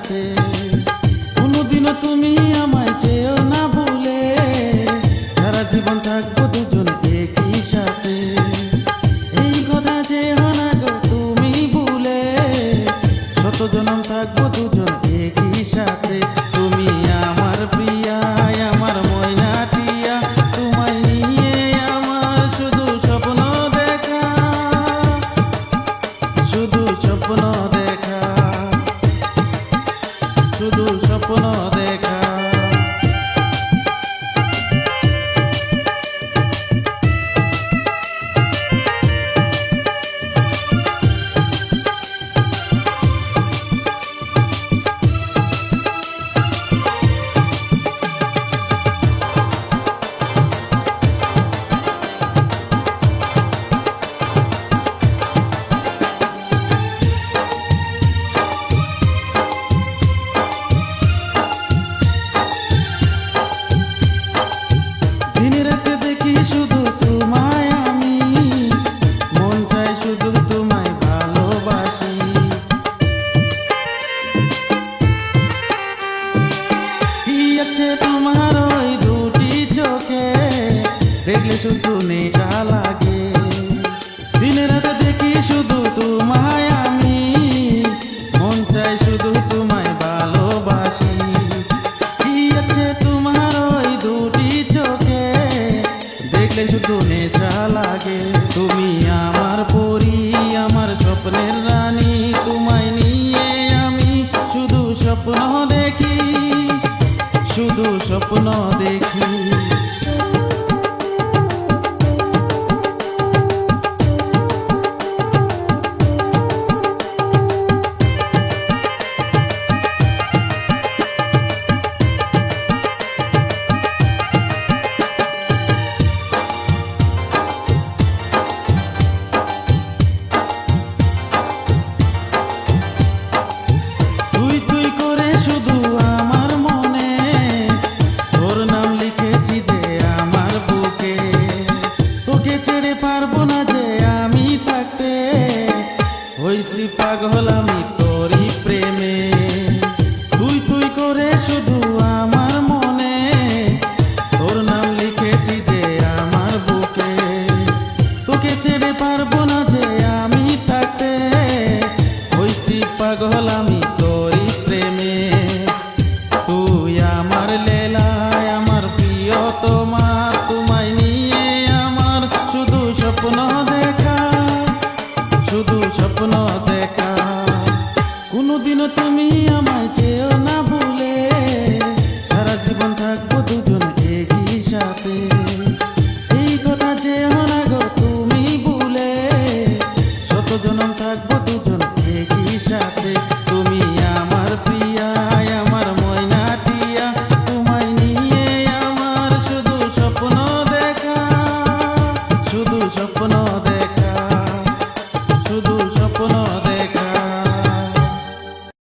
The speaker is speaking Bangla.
সাথে কোনোদিনও তুমি স্বপ্ন দেখা। আছে তোমার ওই দুটি চোখে। দেখলে শুধু নেশা লাগে। দিনে রাতে দেখি শুধু তোমায় আমি। মন চাই শুধু তোমায় ভালোবাসি। কি আছে তোমার ওই দুটি চোখে? দেখলে শুধু নেশা লাগে। তুমি আমার পরি, আমার স্বপ্নের सपना देखी। তুই তুই করে শুধু আমার মনে। তোর লিখেছি যে আমার বুকে। তোকে ছেড়ে পারব না যে আমি থাকতে হইছি পাগল আমি কোনোদিনও তুমি আমায় চেয়েও না ভুলে। সারা জীবন থাকব দুজন এগিয়ে সাথে।